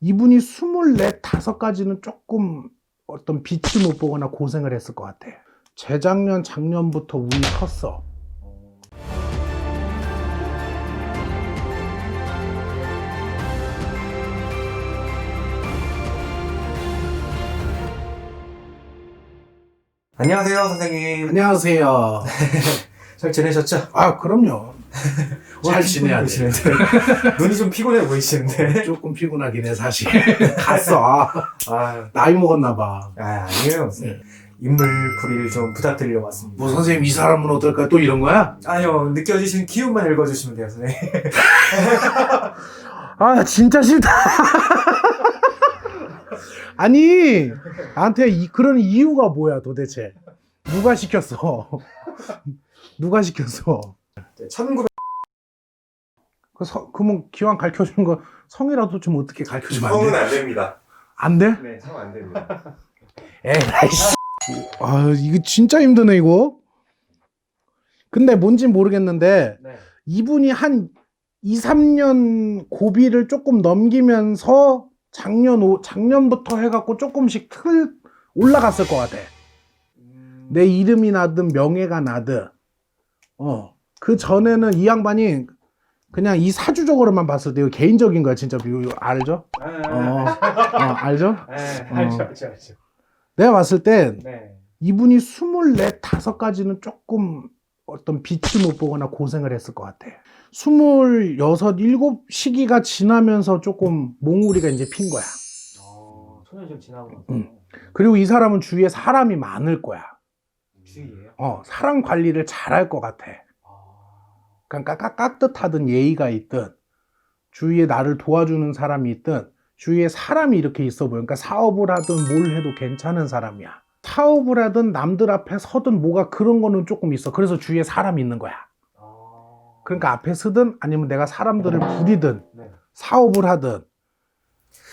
이분이 24, 5까지는 조금 어떤 빛을 못 보거나 고생을 했을 것 같아. 재작년, 작년부터 운이 컸어. 안녕하세요, 선생님. 안녕하세요. 잘 지내셨죠? 아, 그럼요. 잘 어, 지내야 돼. 눈이 좀 피곤해 보이시는데. 조금 피곤하긴 해, 사실. 갔어. 아, 아, 나이 먹었나 봐. 아 아니에요. 네. 인물 풀이를 좀 부탁드리려 왔습니다. 뭐, 선생님, 이 사람은 어떨까? 또 이런 거야? 아니요, 느껴지시는 기운만 읽어주시면 돼요, 선생님. 아, 나 진짜 싫다. 아니, 나한테 이, 그런 이유가 뭐야, 도대체? 누가 시켰어? 누가 시켰어? 1900. 그 서, 그러면 기왕 가르쳐 주는 거 성이라도 좀 어떻게 가르쳐 주면 안 성은 돼? 안 됩니다. 안 돼? 네, 성 안 됩니다. 에이, 씨. 아, 이거 진짜 힘드네, 이거. 근데 뭔진 모르겠는데, 네. 이분이 한 2, 3년 고비를 조금 넘기면서 작년, 오- 작년부터 해갖고 조금씩 틀 올라갔을 것 같아. 음, 내 이름이 나든 명예가 나든, 어. 그 전에는 이 양반이 그냥 이 사주적으로만 봤을 때 이거 개인적인 거야, 진짜. 이거, 이거 알죠? 아, 어, 어, 알죠? 네, 어. 알죠, 알죠, 알죠. 내가 봤을 땐 네. 이분이 24, 5까지는 조금 어떤 빛을 못 보거나 고생을 했을 것 같아. 26, 7 시기가 지나면서 조금 몽우리가 이제 핀 거야. 어, 소년 좀 지나고 나서. 음. 그리고 이 사람은 주위에 사람이 많을 거야. 주의예요? 어, 사람 관리를 잘할 것 같아. 아, 그러니까 깍, 깍듯하든 예의가 있든, 주위에 나를 도와주는 사람이 있든, 주위에 사람이 이렇게 있어 보여. 그러니까 사업을 하든 뭘 해도 괜찮은 사람이야. 사업을 하든 남들 앞에 서든 뭐가 그런 거는 조금 있어. 그래서 주위에 사람이 있는 거야. 아. 그러니까 앞에 서든 아니면 내가 사람들을 부리든 네. 사업을 하든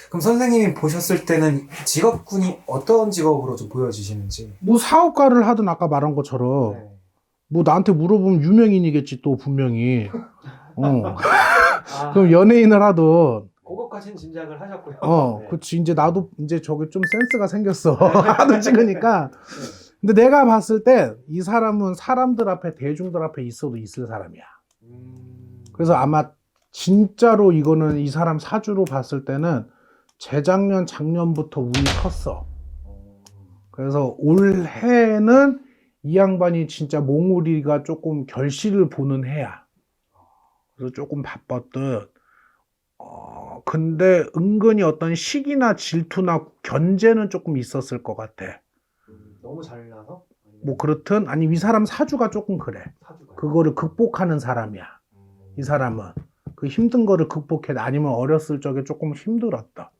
그럼 선생님이 보셨을 때는 직업군이 어떤 직업으로 좀 보여지시는지. 뭐 사업가를 하든 아까 말한 것처럼 네. 뭐 나한테 물어보면 유명인이겠지 또 분명히. 어. 아, 그럼 연예인을 하든 그것까지는 짐작을 하셨고요. 어, 네. 그치. 이제 나도 이제 저게 좀 센스가 생겼어. 하도 찍으니까. 근데 내가 봤을 때 이 사람은 사람들 앞에, 대중들 앞에 있어도 있을 사람이야. 음, 그래서 아마 진짜로 이거는 이 사람 사주로 봤을 때는 재작년, 작년부터 운이 컸어. 어, 그래서 올해는 이 양반이 진짜 몽우리가 조금 결실을 보는 해야. 그래서 조금 바빴듯. 어, 근데 은근히 어떤 시기나 질투나 견제는 조금 있었을 것 같아. 음, 너무 잘나서? 뭐 그렇든, 아니, 이 사람 사주가 조금 그래. 사주가 그거를 극복하는 사람이야. 음, 이 사람은. 그 힘든 거를 극복해. 아니면 어렸을 적에 조금 힘들었다.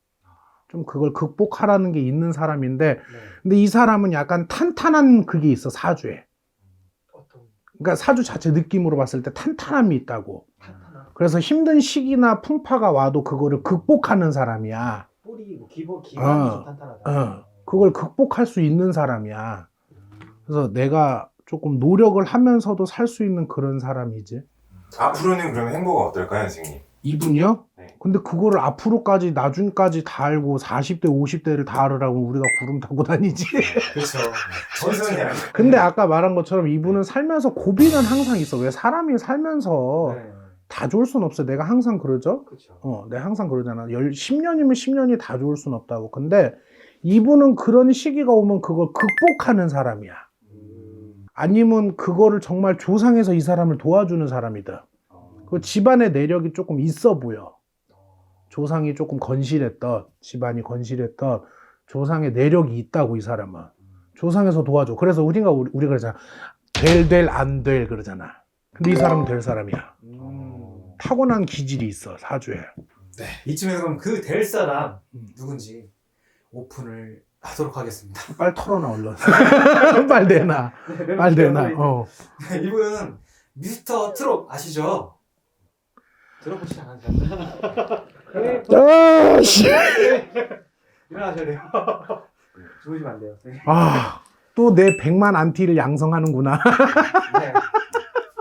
좀 그걸 극복하라는 게 있는 사람인데, 네. 근데 이 사람은 약간 탄탄한 그게 있어, 사주에. 그러니까 사주 자체 느낌으로 봤을 때 탄탄함이 있다고. 그래서 힘든 시기나 풍파가 와도 그거를 극복하는 사람이야. 뿌리, 뭐 기본 기반이 어, 좀 탄탄하다. 어. 그걸 극복할 수 있는 사람이야. 그래서 내가 조금 노력을 하면서도 살 수 있는 그런 사람이지. 앞으로는 그러면 행보가 어떨까요, 선생님? 이분이요? 네. 근데 그거를 앞으로까지, 나중까지 다 알고 40대, 50대를 다 알으라고 우리가 구름 타고 다니지. 그렇죠. 전선이 아니라. 근데 아까 말한 것처럼 이분은 살면서 고비는 항상 있어. 왜 사람이 살면서 네. 다 좋을 순 없어. 내가 항상 그러죠? 그렇죠. 어, 내가 항상 그러잖아. 열, 10년이면 10년이 다 좋을 순 없다고. 근데 이분은 그런 시기가 오면 그걸 극복하는 사람이야. 음, 아니면 그거를 정말 조상에서 이 사람을 도와주는 사람이다. 어, 그 집안의 내력이 조금 있어 보여. 어, 조상이 조금 건실했던, 집안이 건실했던 조상의 내력이 있다고, 이 사람은. 조상에서 도와줘. 그래서 우리가, 우리, 우리 그러잖아. 될, 될, 안 될, 그러잖아. 근데 이 사람은 될 사람이야. 음. 타고난 기질이 있어, 사주에. 네. 이쯤에 그럼 그 될 사람 음. 누군지 오픈을 하도록 하겠습니다. 빨리 털어놔, 얼른. 빨리 내놔. 빨리 내놔. 어. 이분은 미스터 트롯 아시죠? 들어보시지 않았어요? 네, 아, 씨. 일어나셔야 돼요. 주무시면 안 돼요. 네. 아, 또 내 100만 안티를 양성하는구나. 네.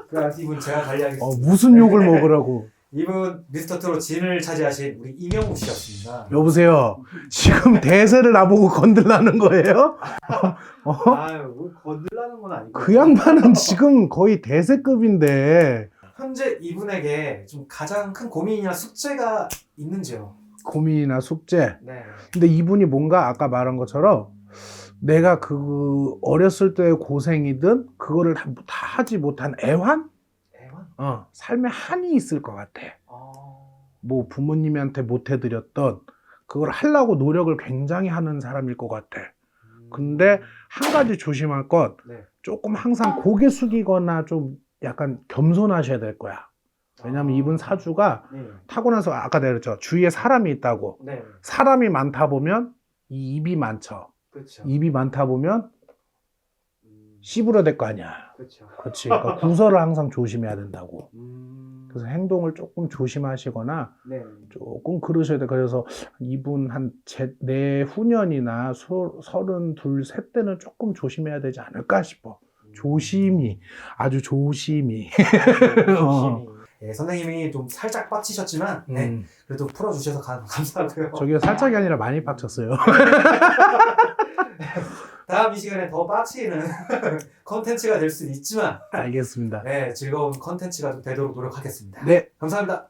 그 이분 제가 관리하겠습니다. 어, 무슨 욕을 먹으라고. 이분 미스터 트롯 진을 차지하신 우리 이명우 씨였습니다. 여보세요. 지금 대세를 나보고 건들라는 거예요? 어? 아유, 뭐 건들라는 건 아니고. 그 양반은 지금 거의 대세급인데 현재 이분에게 좀 가장 큰 고민이나 숙제가 있는지요? 고민이나 숙제. 네. 근데 이분이 뭔가 아까 말한 것처럼 내가 그 어렸을 때의 고생이든 그거를 다, 다 하지 못한 애환? 애완? 어, 삶에 한이 있을 것 같아. 어... 뭐 부모님한테 못 해드렸던 그걸 하려고 노력을 굉장히 하는 사람일 것 같아. 근데 한 가지 조심할 것 네. 조금 항상 고개 숙이거나 좀 약간 겸손하셔야 될 거야. 왜냐면 아. 이분 사주가 네. 타고나서 아까 내가 그랬죠. 주위에 사람이 있다고. 네. 사람이 많다 보면 이 입이 많죠. 그렇죠. 입이 많다 보면 음, 씹으려 될 거 아니야. 그렇죠. 그렇지. 그러니까 구설을 항상 조심해야 된다고. 음... 그래서 행동을 조금 조심하시거나 네. 조금 그러셔야 돼. 그래서 이분 한 제, 내후년이나 소, 서른 둘, 셋 때는 조금 조심해야 되지 않을까 싶어. 조심히, 아주 조심히. 어. 예, 선생님이 좀 살짝 빡치셨지만 네, 음, 그래도 풀어주셔서 가- 감사하고요. 저게 살짝이 아니라 많이 빡쳤어요. 다음 이 시간에 더 빡치는 컨텐츠가 될 수는 있지만 알겠습니다. 네, 즐거운 컨텐츠가 좀 되도록 노력하겠습니다. 네. 감사합니다.